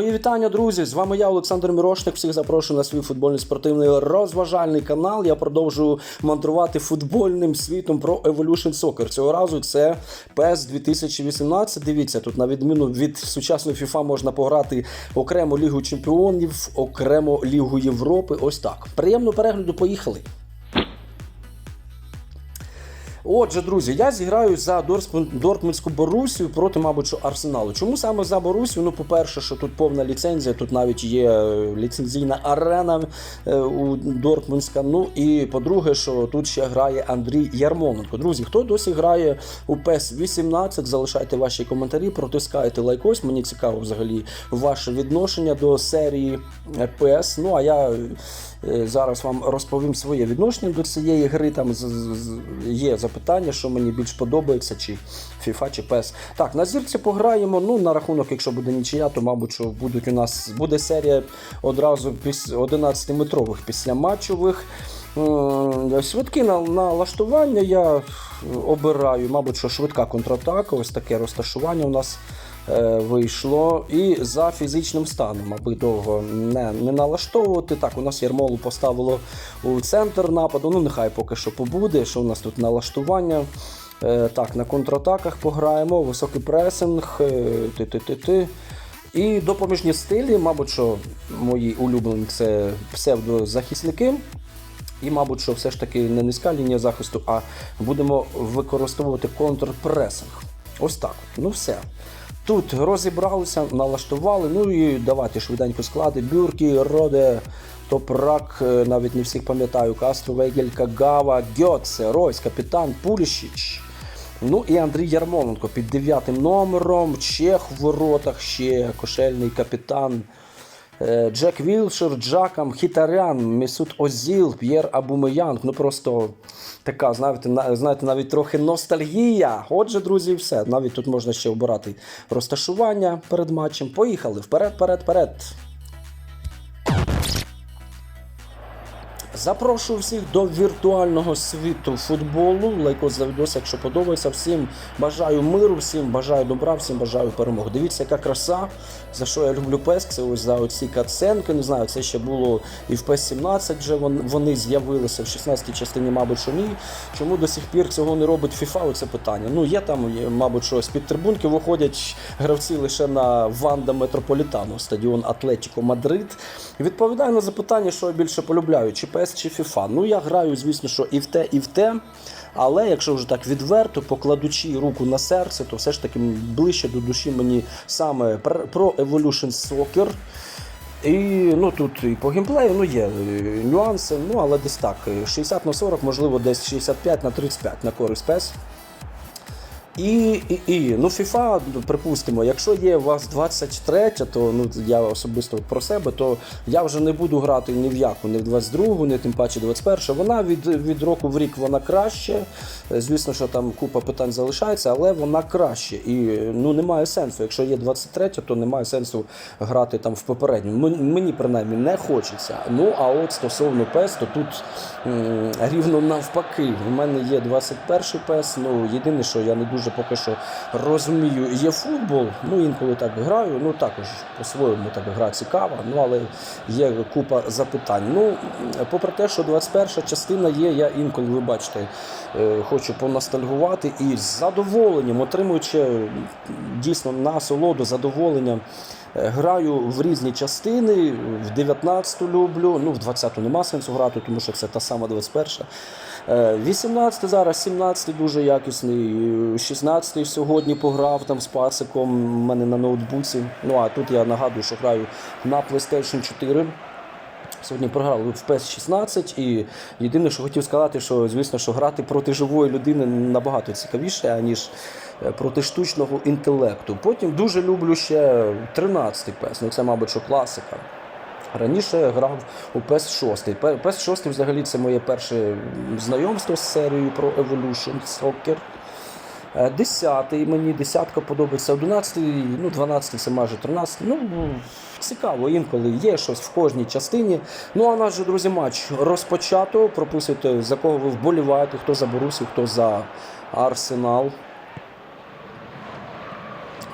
Мої вітання, друзі! З вами я, Олександр Мірошник. Всіх запрошую на свій футбольний спортивний розважальний канал. Я продовжую мандрувати футбольним світом про Evolution Soccer. Цього разу це PES 2018. Дивіться, тут на відміну від сучасної FIFA можна пограти окремо Лігу Чемпіонів, окремо Лігу Європи. Ось так. Приємного перегляду, поїхали. Отже, друзі, я зіграю за Дортмундську Борусію проти, мабуть, Арсеналу. Чому саме за Борусію? Ну, по-перше, що тут повна ліцензія, тут навіть є е, ліцензійна арена е, у Дортмундська. Ну і по-друге, що тут ще грає Андрій Ярмоленко. Друзі, хто досі грає у PES 18, залишайте ваші коментарі, протискайте лайкось. Мені цікаво взагалі ваше відношення до серії PES. Ну а я. Е, Зараз вам розповім своє відношення до цієї гри. Там є запитання, що мені більш подобається, чи FIFA, чи PES. Так, на зірці пограємо. Ну, на рахунок, якщо буде нічия, то, мабуть, що будуть у нас буде серія одразу після 11-метрових після матчових. М, Швидкі налаштування я обираю, мабуть, що швидка контратака, ось таке розташування у нас е, вийшло. І за фізичним станом, аби довго не, не налаштовувати. Так, у нас Ярмолу поставило у центр нападу. Ну, нехай поки що побуде. Що у нас тут налаштування? Е, так, на контратаках пограємо, високий пресинг, е, ти-ти-ти-ти. І допоміжні стилі, мабуть, що мої улюблені це псевдозахисники. І, мабуть, що все ж таки не низька лінія захисту, а будемо використовувати контрпресинг. Ось так. Ну все. Тут розібралися, налаштували. Ну і давайте швиденько склади. Бюркі, Роде, Топрак, е, навіть не всіх пам'ятаю, Кастро, Вегелька, Кагава, Гьоце, Ройс, капітан Пулішіч. Ну і Андрій Ярмоленко під дев'ятим номером, Чех в воротах, ще кошельний капітан. Е, Джек Вілшер, Джакам, Хітарян, Місут Озіл, П'єр Абумеянг. Ну просто така, знаєте, на- знаєте, навіть трохи ностальгія. Отже, друзі, все. Навіть тут можна ще обирати розташування перед матчем. Поїхали вперед, вперед, вперед. Запрошую всіх до віртуального світу футболу. Лайкос за відос, якщо подобається. Всім бажаю миру, всім бажаю добра, всім бажаю перемоги. Дивіться, яка краса. За що я люблю PES, це ось за оці катсценки. Не знаю, це ще було і в PES 17 вже вони з'явилися в 16 частині, мабуть, що ні. Чому до сих пір цього не робить FIFA? Оце питання. Ну, є там, мабуть, що з-під трибунки виходять гравці лише на Ванда Метрополітану, стадіон Атлетіко Мадрид. Відповідаю на запитання, що я більше полюбляю, чи PES, чи FIFA. Ну, я граю, звісно, що і в те, і в те. Але якщо вже так відверто, покладучи руку на серце, то все ж таки ближче до душі мені саме пр- про Evolution Soccer. І ну тут і по геймплею ну, є е, нюанси, ну але десь так. е, 60 на 40, можливо, десь 65 на 35 на користь PES. І, і, і ну FIFA, припустимо, якщо є у вас 23, то ну я особисто про себе, то я вже не буду грати ні в яку, ні в 22, ні тим паче 21. Вона від, від року в рік вона краще. Е, Звісно, що там купа питань залишається, але вона краще. І ну немає сенсу. Якщо є 23, то немає сенсу грати там в попередньому. Мен- Мені принаймні не хочеться. Ну а от стосовно PES, то тут рівно навпаки. У мене є 21 PES, Ну єдине, що я не дуже поки що розумію, є футбол. Ну інколи так граю. Ну також по-своєму так гра цікава. Ну але є купа запитань. Ну попри те, що 21 частина є, я інколи, ви бачите, е, хочу поностальгувати і з задоволенням, отримуючи дійсно насолоду, задоволення. Е, Граю в різні частини, в 19-ту люблю, ну в 20-ту нема сенсу грати, тому що це та сама 21-та. Е, 18 зараз, 17-й дуже якісний, 16-й сьогодні пограв там з пасиком у мене на ноутбуці. Ну а тут я нагадую, що граю на PlayStation 4. Сьогодні програли в PES 16 і єдине, що хотів сказати, що звісно, що грати проти живої людини набагато цікавіше, ніж проти штучного інтелекту. Потім дуже люблю ще 13 PES, ну це, мабуть, що класика. Раніше грав у PES 6. Пе- PES 6 взагалі це моє перше знайомство з серією про Evolution Soccer. Е, Десятий мені десятка подобається, 11, ну 12 це майже 13. Ну цікаво, інколи є щось в кожній частині. Ну а наш друзі, матч розпочато. Прописуйте, за кого ви вболіваєте, хто за Борусію, хто за Арсенал.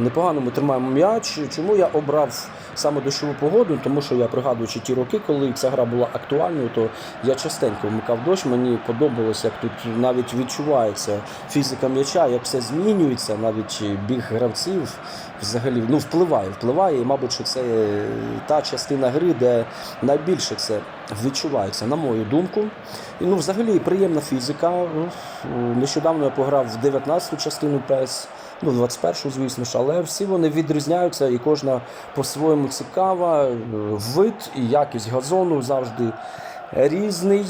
Непогано ми тримаємо м'яч. Чому я обрав саме дощову погоду? Тому що я пригадуючи ті роки, коли ця гра була актуальною, то я частенько вмикав дощ. Мені подобалось, як тут навіть відчувається фізика м'яча, як все змінюється, навіть біг гравців взагалі ну, впливає, впливає. І, мабуть, що це та частина гри, де найбільше це відчувається, на мою думку. І ну, взагалі приємна фізика. Нещодавно я пограв в 19-ту частину ПЕС, ну, 21-ту, звісно ж, але всі вони відрізняються і кожна по-своєму цікава. Вид і якість газону завжди різний.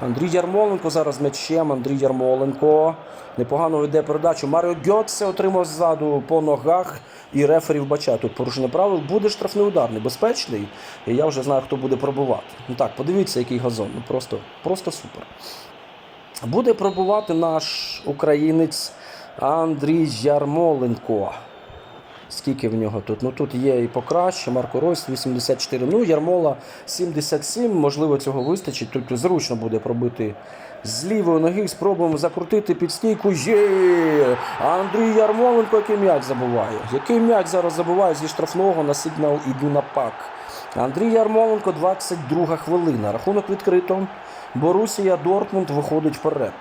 Андрій Ярмоленко зараз м'ячем. Андрій Ярмоленко. Непогано веде передачу. Маріо Гьотце отримав ззаду по ногах. І рефері вбачає тут порушення правил. Буде штрафний удар, небезпечний. І я вже знаю, хто буде пробувати. Ну так, подивіться, який газон. Ну просто, просто супер. Буде пробувати наш українець Андрій Ярмоленко. Скільки в нього тут? Ну тут є і покраще. Марко Ройс 84. Ну, Ярмола 77. Можливо, цього вистачить. Тут зручно буде пробити з лівої ноги. Спробуємо закрутити під стійку. Є! Андрій Ярмоленко, який м'яч забуває. Який м'яч зараз забуває зі штрафного на сигнал іду на пак. Андрій Ярмоленко, 22 хвилина. Рахунок відкрито. Борусія Дортмунд виходить вперед.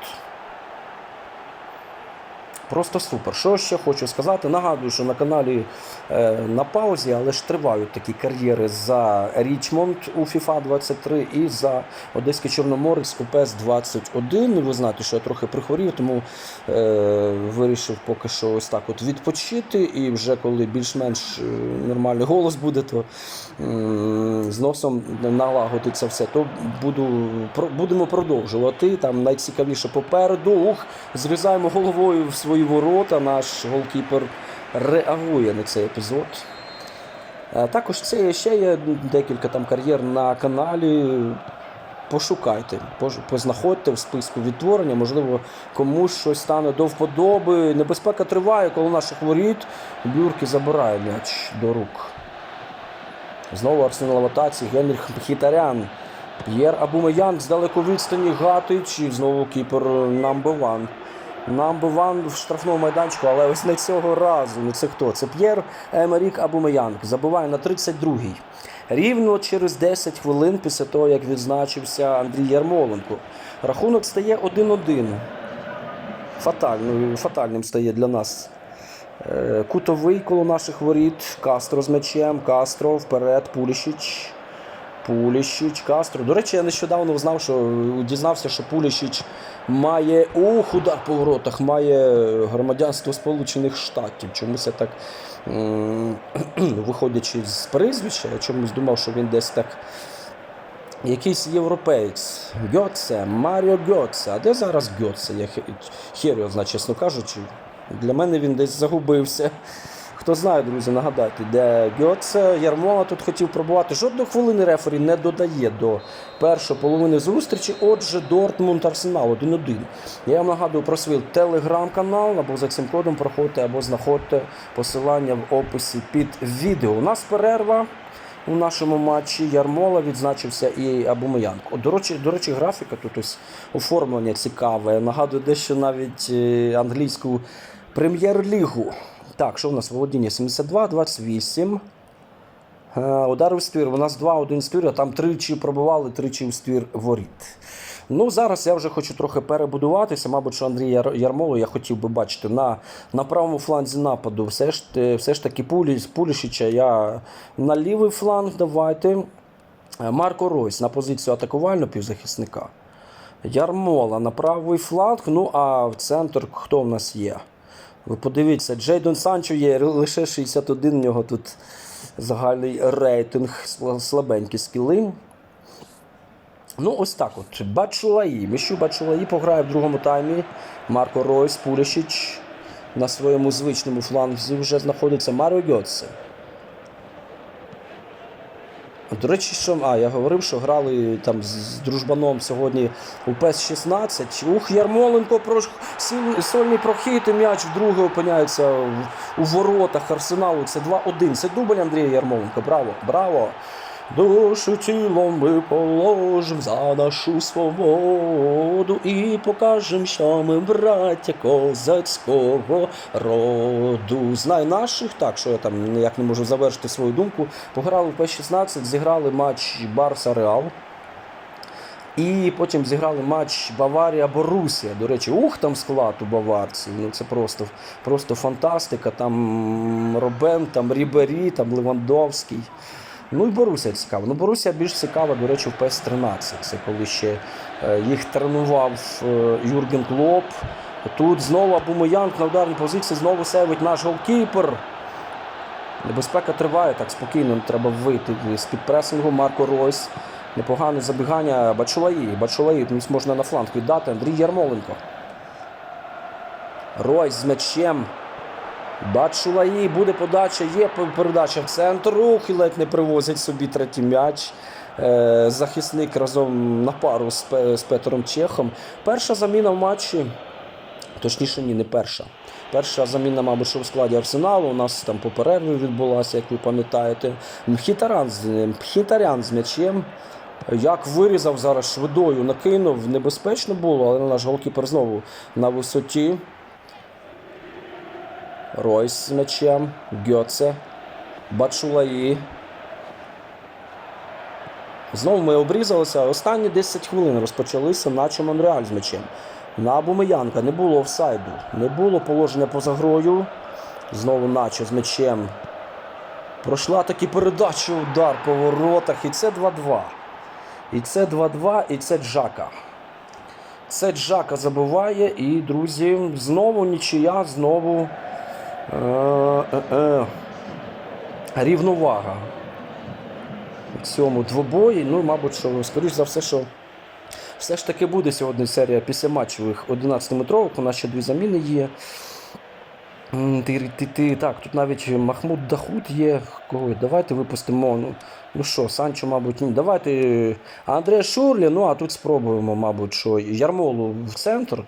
Просто супер. Що ще хочу сказати? Нагадую, що на каналі е, на паузі, але ж тривають такі кар'єри за Річмонд у FIFA 23 і за Одеський Чорноморець у PES 21. Ви знаєте, що я трохи прихворів, тому е, вирішив поки що ось так от відпочити. І вже коли більш-менш е, нормальний голос буде, то м, з носом налагодиться все, то буду, про, будемо продовжувати. Там найцікавіше попереду. Ух, зрізаємо головою в свої ворота. Наш голкіпер реагує на цей епізод. Також це ще є декілька там кар'єр на каналі. Пошукайте, познаходьте в списку відтворення, можливо, комусь щось стане до вподоби. Небезпека триває, коли наших воріт Бюрки забирає м'яч до рук. Знову Арсенал в атаці, Генріх Хітарян. П'єр Абумеянг з далеко відстані Гатич. І знову кіпер number Number one в штрафному майданчику, але ось не цього разу. Ну це хто? Це П'єр Емерік Абумеянг. Забиває на 32-й. Рівно через 10 хвилин після того, як відзначився Андрій Ярмоленко. Рахунок стає 1-1. Фатальною, фатальним стає для нас Е, Кутовий коло наших воріт. Кастро з м'ячем. Кастро вперед. Пуліщич. Пуліщич, Кастро. До речі, я нещодавно знав, що дізнався, що Пуліщич має ух, удар по воротах, має громадянство Сполучених Штатів. Чомусь я так, виходячи з прізвища, я чомусь думав, що він десь так. Якийсь європеєць. Гьоце, Маріо Гьоце. А де зараз Гьоце? Я хе- хер його чесно кажучи. Для мене він десь загубився. Хто знає, друзі, нагадайте, де Гьоце. Ярмола тут хотів пробувати. Жодної хвилини рефері не додає до першої половини зустрічі. Отже, Дортмунд Арсенал 1-1. Я вам нагадую про свій телеграм-канал, або за цим кодом проходьте, або знаходьте посилання в описі під відео. У нас перерва. У нашому матчі Ярмола відзначився і Абумеянко. До речі, до речі, графіка тут ось оформлення цікаве. Нагадую дещо навіть е, англійську прем'єр-лігу. Так, що в нас володіння? 72-28. Е, Удари в ствір. У нас 2-1 ствір, а там тричі пробивали, тричі в ствір воріт. Ну, зараз я вже хочу трохи перебудуватися. Мабуть, що Андрій Яр- Ярмолу я хотів би бачити на, на правому фланзі нападу. Все ж, все ж таки Пулі, Пулішича я на лівий фланг давайте. Е, Марко Ройс на позицію атакувального півзахисника. Ярмола на правий фланг. Ну а в центр хто в нас є? Ви подивіться, Джейдон Санчо є лише 61, у нього тут загальний рейтинг, сла- слабенькі скіли. Ну, ось так от. Бачулаї. Міщу Бачулаї пограє в другому таймі. Марко Ройс, Пурішич. на своєму звичному фланзі вже знаходиться Маріо Гьоце. До речі, що а, я говорив, що грали там з- дружбаном сьогодні у ПЕС 16. Ух, Ярмоленко про сильний сольний прохід і м'яч вдруге опиняється у воротах арсеналу. Це 2-1. Це дубль Андрія Ярмоленко. Браво! Браво! Душу тілом ми положим за нашу свободу і покажем, що ми браття козацького роду. Знай наших, так що я там ніяк не можу завершити свою думку. Пограли в П-16, зіграли матч Барса Реал. І потім зіграли матч Баварія Борусія. До речі, ух, там склад у баварців. Ну це просто, просто фантастика. Там Робен, там Рібері, там Левандовський. Ну і Борусія цікава. Ну, Борусія більш цікава, до речі, в ПС-13. Це коли ще е, їх тренував е, Юрген Клоп. Тут знову Абумоянг на ударній позиції, знову сейвить наш голкіпер. Небезпека триває, так спокійно треба вийти з під пресингу. Марко Ройс. Непогане забігання Бачулаї. Бачулаї можна на фланг віддати. Андрій Ярмоленко. Ройс з м'ячем. Бачулаї, буде подача, є передача в центр. Ух, і ледь не привозять собі третій м'яч. Е, Захисник разом на пару з, Петром Чехом. Перша заміна в матчі. Точніше, ні, не перша. Перша заміна, мабуть, що в складі Арсеналу. У нас там по перерві відбулася, як ви пам'ятаєте. Мхітарян з м'ячем. Як вирізав зараз швидою, накинув, небезпечно було, але наш голкіпер знову на висоті. Ройс з м'ячем, Гьоце, Бачулаї. Знову ми обрізалися. Останні 10 хвилин розпочалися, наче Монреаль з м'ячем. На Абумеянка не було офсайду, не було положення поза грою. Знову наче з м'ячем. Пройшла таки передача, удар по воротах. І це 2-2. І це 2-2, і це Джака. Це Джака забиває. І, друзі, знову нічия, знову рівновага в цьому двобої. Ну, мабуть, що, скоріш за все, що все ж таки буде сьогодні серія післяматчевих 11-метровок. У нас ще дві заміни є. Ти, ти, ти, так, тут навіть Махмуд Дахут є. Кого? Давайте випустимо. Ну, ну що, Санчо, мабуть, ні. Давайте Андрея Шурлі, ну а тут спробуємо, мабуть, що Ярмолу в центр.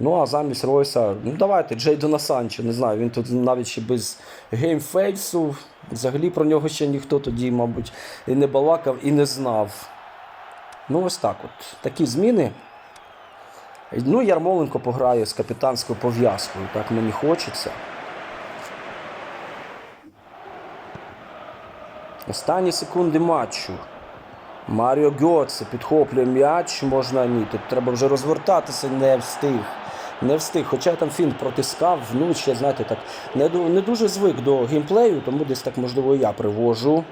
Ну а замість Ройса, ну давайте Джейдона Санчо, не знаю, він тут навіть ще без геймфейсу. Взагалі про нього ще ніхто тоді, мабуть, і не балакав, і не знав. Ну, ось так от. Такі зміни. Ну, Ярмоленко пограє з капітанською пов'язкою, так мені хочеться. Останні секунди матчу. Маріо Гьоце підхоплює м'яч, можна ні. Тут треба вже розвертатися, не встиг. Не встиг. Хоча там фінт протискав, ну ще, знаєте, так, не, не дуже звик до геймплею, тому десь так, можливо, я привожу.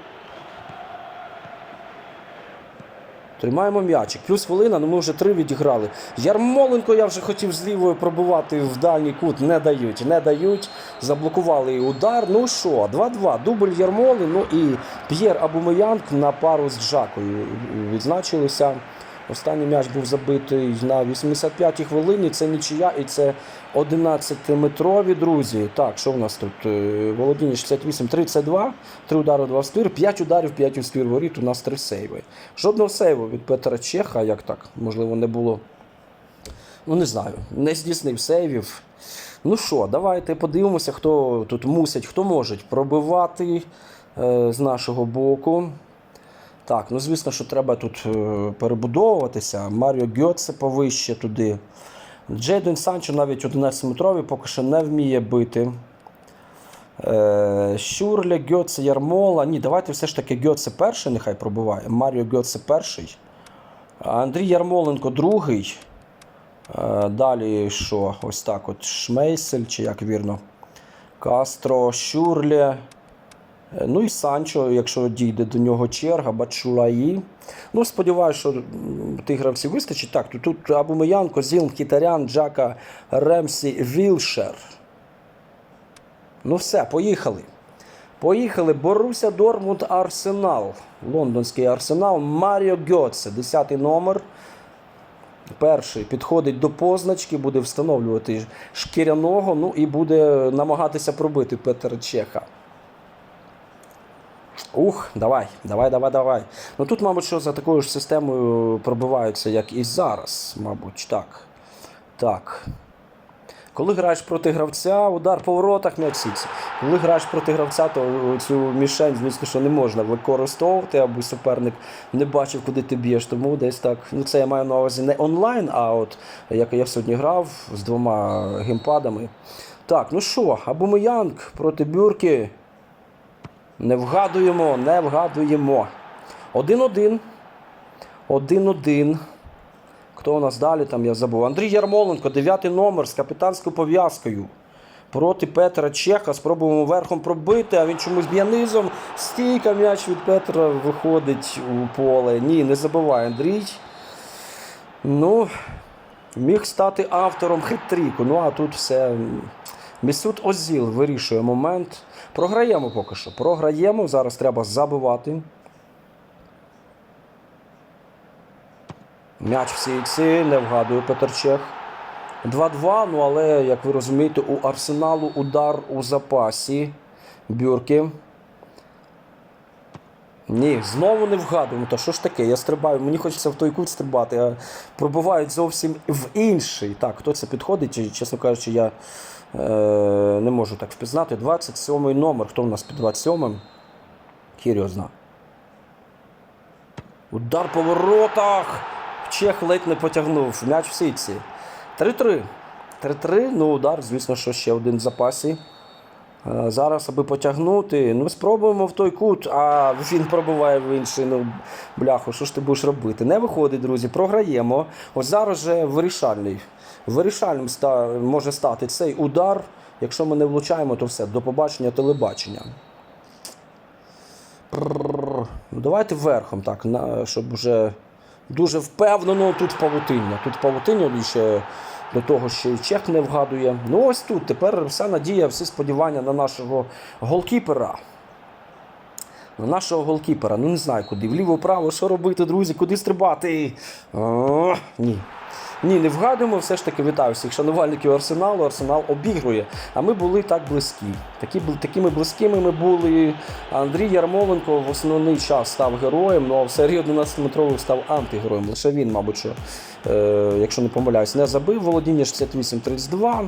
Тримаємо м'ячик. Плюс хвилина, ну ми вже три відіграли. Ярмоленко я вже хотів з лівою пробувати в дальній кут. Не дають, не дають. Заблокували удар. Ну що, 2-2. Дубль Ярмоли. Ну і П'єр Абумеянг на пару з Джакою відзначилися. Останній м'яч був забитий на 85-й хвилині. Це нічия і це 11-метрові, друзі. Так, що в нас тут? Е, Володіння 68-32, 3 удари, 2 в ствір, 5 ударів, 5 у ствір воріт, у нас 3 сейви. Жодного сейву від Петра Чеха, як так, можливо, не було. Ну, не знаю, не здійснив сейвів. Ну що, давайте подивимося, хто тут мусить, хто може пробивати е, з нашого боку. Так, ну звісно, що треба тут е, перебудовуватися. Маріо Гьоце повище туди. Джейден Санчо навіть 11-метровий поки що не вміє бити. Е, Щурля, Гьоце, Ярмола. Ні, давайте все ж таки Гьоце перший нехай пробиває. Маріо Гьоце перший. Андрій Ярмоленко другий. Е, Далі що? Ось так от Шмейсель, чи як вірно. Кастро, Щурлє. Е, Ну і Санчо, якщо дійде до нього черга, Бачулаї. Ну, сподіваюся, що тих гравців вистачить. Так, тут, тут Абумеян, Козіл, Кітарян, Джака, Ремсі, Вілшер. Ну все, поїхали. Поїхали. Боруся Дормунд Арсенал. Лондонський арсенал. Маріо Гьоце, 10 номер. Перший підходить до позначки, буде встановлювати шкіряного, ну і буде намагатися пробити Петра Чеха. Ух, давай, давай, давай, давай. Ну тут, мабуть, що за такою ж системою пробиваються, як і зараз, мабуть, так. Так. Коли граєш проти гравця, удар по воротах м'яч сікся. Коли граєш проти гравця, то цю мішень, звісно, що не можна використовувати, аби суперник не бачив, куди ти б'єш. Тому десь так. Ну це я маю на увазі не онлайн, а от як я сьогодні грав з двома геймпадами. Так, ну що, Абумеянг проти Бюрки. Не вгадуємо, не вгадуємо. 1-1. 1-1. Хто у нас далі там я забув? Андрій Ярмоленко, 9 номер з капітанською пов'язкою. Проти Петра Чеха. Спробуємо верхом пробити, а він чомусь б'є низом. Стійка м'яч від Петра виходить у поле. Ні, не забуває Андрій. Ну, міг стати автором хитріку. Ну, а тут все. Місут Озіл вирішує момент. Програємо поки що. Програємо. Зараз треба забивати. М'яч в сійці, не вгадує Петерчех. 2-2, ну але, як ви розумієте, у Арсеналу удар у запасі. Бюрки. Ні, знову не вгадуємо. Та що ж таке? Я стрибаю, мені хочеться в той кут стрибати, а пробувають зовсім в інший. Так, хто це підходить? Чесно кажучи, я е, не можу так впізнати. 27-й номер. Хто в нас під 27-м? Хір знає. Удар по воротах. Чех ледь не потягнув. М'яч в сітці. 3-3. 3-3. Ну, удар, звісно, що ще один в запасі. Е, Зараз, аби потягнути, ну спробуємо в той кут, а він пробуває в інший. Ну, бляху, що ж ти будеш робити? Не виходить, друзі, програємо. Ось зараз же вирішальний. Вирішальним може стати цей удар. Якщо ми не влучаємо, то все, до побачення телебачення. Ну, давайте верхом, так, щоб вже дуже впевнено тут павутиння. Тут павутиння ще до того, що і Чех не вгадує. Ну ось тут тепер вся надія, всі сподівання на нашого голкіпера. На нашого голкіпера. Ну не знаю куди. Вліво-право, що робити, друзі, куди стрибати? О, ні. Ні, не вгадуємо. Все ж таки вітаю всіх шанувальників Арсеналу. Арсенал обігрує. А ми були так близькі. Такі, такими близькими ми були. Андрій Ярмоленко в основний час став героєм, ну а в серії 11-метрових став антигероєм. Лише він, мабуть, що, е, якщо не помиляюсь, не забив. Володіння 68-32.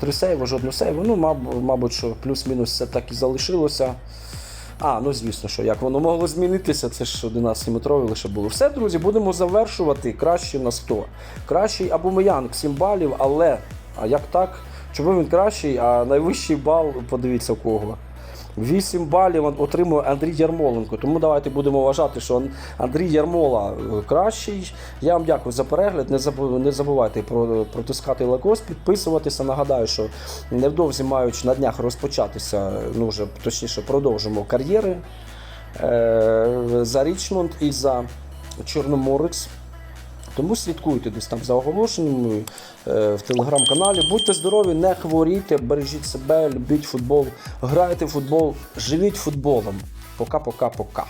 Три сейви, жодного сейву. Ну, маб- мабуть, що плюс-мінус все так і залишилося. А, ну звісно, що як воно могло змінитися, це ж 11-метрові лише було. Все, друзі, будемо завершувати. краще на 100. Кращий або Абумеянг, 7 балів, але а як так? Чому він кращий, а найвищий бал, подивіться у кого. 8 балів отримує Андрій Ярмоленко. Тому давайте будемо вважати, що Андрій Ярмола е, кращий. Я вам дякую за перегляд. Не забувайте про протискати лайкос, підписуватися. Нагадаю, що невдовзі мають на днях розпочатися, ну вже точніше продовжимо кар'єри е, за Річмонд і за Чорноморець. Тому слідкуйте десь там за оголошеннями е, в телеграм-каналі. Будьте здорові, не хворійте, бережіть себе, любіть футбол, грайте в футбол, живіть футболом. Пока-пока-пока.